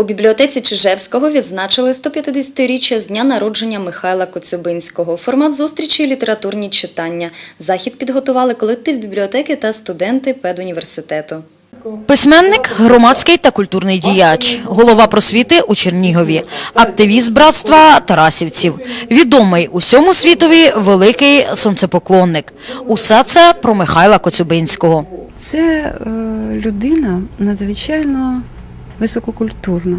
У бібліотеці Чижевського відзначили 150-річчя з дня народження Михайла Коцюбинського. Формат зустрічі – літературні читання. Захід підготували колектив бібліотеки та студенти педуніверситету. Письменник, громадський та культурний діяч, голова просвіти у Чернігові, активіст братства Тарасівців, відомий усьому світові великий сонцепоклонник. Усе це про Михайла Коцюбинського. Це е, людина надзвичайно висококультурна,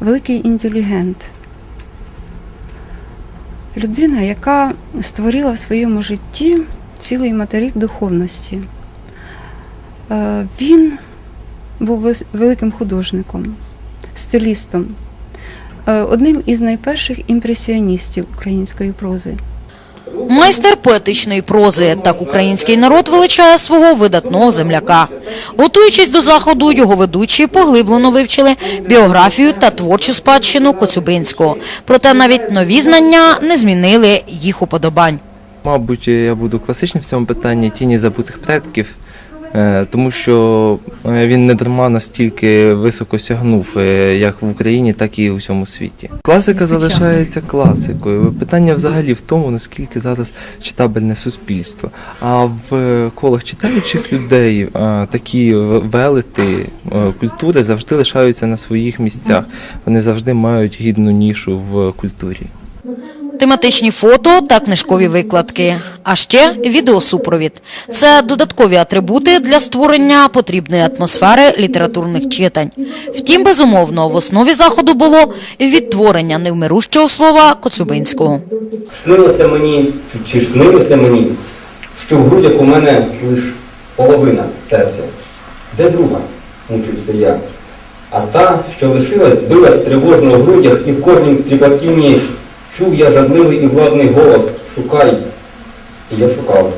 великий інтелігент. Людина, яка створила в своєму житті цілий материк духовності. Е, Він був великим художником, стилістом, е, одним із найперших імпресіоністів української прози. Майстер поетичної прози. Так український народ величає свого видатного земляка. Готуючись до заходу, його ведучі поглиблено вивчили біографію та творчу спадщину Коцюбинського. Проте навіть нові знання не змінили їх уподобань. Мабуть, я буду класичним в цьому питанні тіні забутих предків, тому що е, він не дарма настільки високо сягнув е, як в Україні, так і у всьому світі. Класика залишається класикою. Питання взагалі в тому, наскільки зараз читабельне суспільство. А в колах читаючих людей е, такі велети е, культури завжди лишаються на своїх місцях. Вони завжди мають гідну нішу в культурі. Тематичні фото та книжкові викладки, а ще відеосупровід. Це додаткові атрибути для створення потрібної атмосфери літературних читань. Втім, безумовно, в основі заходу було відтворення невмирущого слова Коцюбинського. Снилося мені, чи снилося мені, що в грудях у мене лиш половина серця. Де друга? мучився я. А та, що лишилась, билась тривожно в грудях, і в кожнім тріпотінні чув я жадливий і владний голос «Шукай». І я шукав.